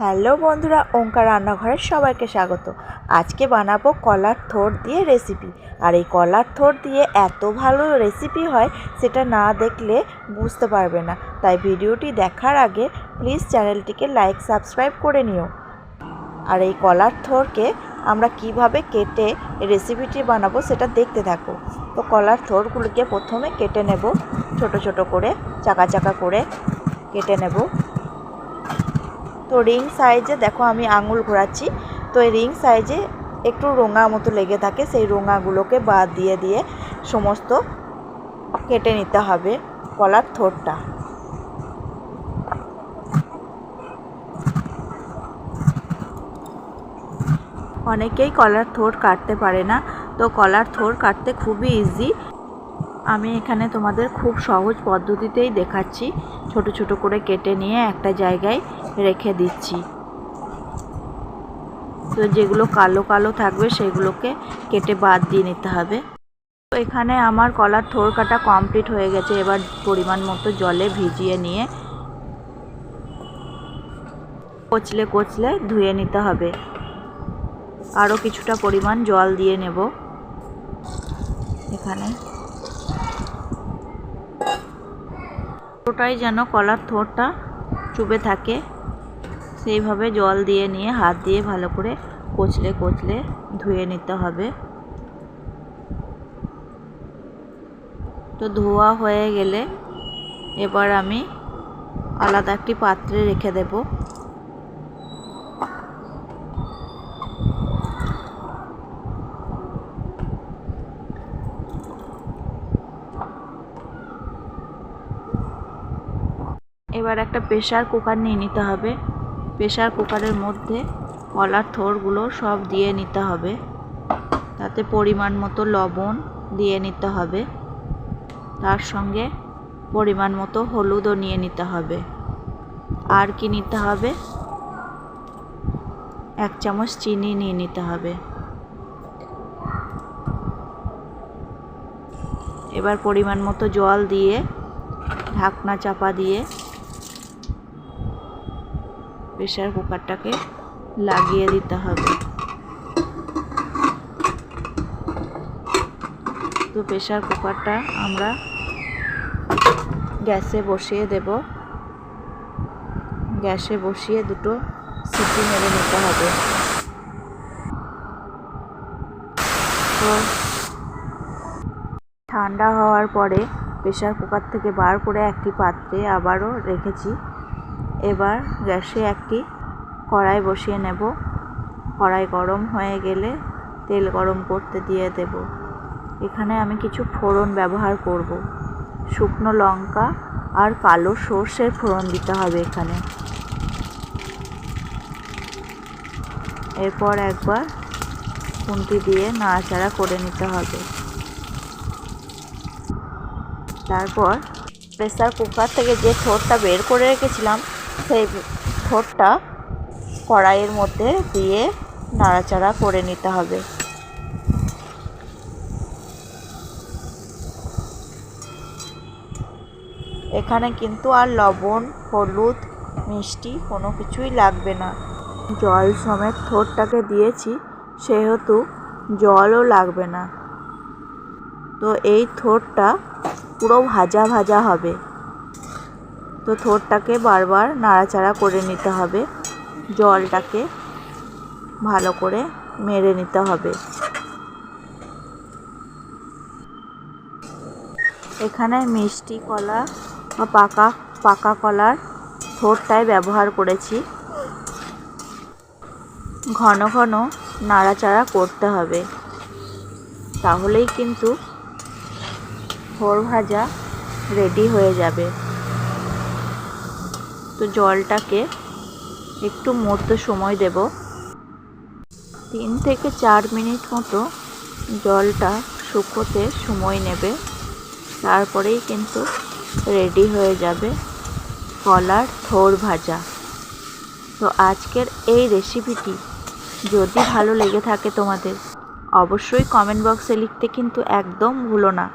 Hello বন্ধুরা, ওঙ্কার রান্নাঘরের সবাইকে স্বাগত। আজকে বানাবো কলার থোর দিয়ে রেসিপি আর এই কলার থোর দিয়ে এত ভালো রেসিপি হয়, সেটা না দেখলে বুঝতে পারবে না। তাই ভিডিওটি দেখার আগে প্লিজ চ্যানেলটিকে লাইক সাবস্ক্রাইব করে নিও। আর এই কলার থোরকে আমরা কীভাবে কেটে রেসিপিটি বানাবো সেটা দেখতে থাকো। তো কলার থোরগুলিকে প্রথমে কেটে নেব, ছোট ছোট করে, চাকা চাকা করে কেটে নেব। তো রিং সাইজে দেখো আমি আঙুল ঘোরাচ্ছি। তো এই রিং সাইজে একটু রোঙা মতো লেগে থাকে, সেই রোঙাগুলোকে বাদ দিয়ে দিয়ে সমস্ত কেটে নিতে হবে কলার থোরটা। অনেকেই কলার থোর কাটতে পারে না, তো কলার থোর কাটতে খুবই ইজি আমি এখানে তোমাদের খুব সহজ পদ্ধতিতেই দেখাচ্ছি। ছোট ছোট করে কেটে নিয়ে একটা জায়গায় রেখে দিচ্ছি। তো যেগুলো কালো কালো থাকবে সেগুলোকে কেটে বাদ দিয়ে নিতে হবে। তো এখানে আমার কলার থোর কাটা কমপ্লিট হয়ে গেছে। এবার পরিমাণ মতো জলে ভিজিয়ে নিয়ে কচলে কচলে ধুয়ে নিতে হবে। আরও কিছুটা পরিমাণ জল দিয়ে নেব। এখানে পুরোটাই যেন কলার থোরটা চুপে থাকে। সেইভাবে জল দিয়ে নিয়ে, হাত দিয়ে ভালো করে কচলে কচলে ধুয়ে নিতে হবে। তো ধোয়া হয়ে গেলে এবার আমি আলাদা একটি পাত্রে রেখে দেব। এবার একটা প্রেশার কুকার নিয়ে নিতে হবে। প্রেশার কুকারের মধ্যে কলার থোরগুলো সব দিয়ে নিতে হবে। তাতে পরিমাণ মতো লবণ দিয়ে নিতে হবে। তার সঙ্গে পরিমাণ মতো হলুদও নিয়ে নিতে হবে। আর কি নিতে হবে? এক চামচ চিনি নিয়ে নিতে হবে। এবার পরিমাণ মতো জল দিয়ে ঢাকনা চাপা দিয়ে প্রেশার কুকারটাকে লাগিয়ে দিতে হবে। তো প্রেশার কুকারটা আমরা গ্যাসে বসিয়ে দেব। গ্যাসে বসিয়ে দুটো সিটি মেরে নিতে হবে। তো ঠান্ডা হওয়ার পরে প্রেশার কুকার থেকে বার করে একটি পাত্রে আবারও রেখেছি। এবার গ্যাসে একটি কড়াই বসিয়ে নেব। কড়াই গরম হয়ে গেলে তেল গরম করতে দিয়ে দেব। এখানে আমি কিছু ফোড়ন ব্যবহার করব। শুকনো লঙ্কা আর কালো সর্ষের ফোড়ন দিতে হবে এখানে। এরপর একবার খুন্তি দিয়ে নাড়াচাড়া করে নিতে হবে। তারপর প্রেসার কুকার থেকে যে ঠোঁটটা বের করে রেখেছিলাম সেই ঠোঁটটা কড়াইয়ের মধ্যে দিয়ে নাড়াচাড়া করে নিতে হবে। এখানে কিন্তু আর লবণ, হলুদ, মিষ্টি কোনো কিছুই লাগবে না। জল সমেত থোরটাকে দিয়েছি, সেহেতু জলও লাগবে না। তো এই থোরটা পুরো ভাজা ভাজা হবে। তো থোরটাকে বারবার নাড়াচাড়া করে নিতে হবে। জলটাকে ভালো করে মেরে নিতে হবে। এখানে মিষ্টি কলা বা পাকা পাকা কলার থোরটাই ব্যবহার করেছি। ঘন ঘন নাড়াচাড়া করতে হবে। তাহলেই কিন্তু থোর ভাজা রেডি হয়ে যাবে। তো জলটাকে একটু মরতে সময় দেব। তিন থেকে চার মিনিট মতো জলটা শুকোতে সময় নেবে। তারপরেই কিন্তু রেডি হয়ে যাবে কলার থোর ভাজা। তো আজকের এই রেসিপিটি যদি ভালো লেগে থাকে তোমাদের, অবশ্যই কমেন্ট বক্সে লিখতে কিন্তু একদম ভুলো না।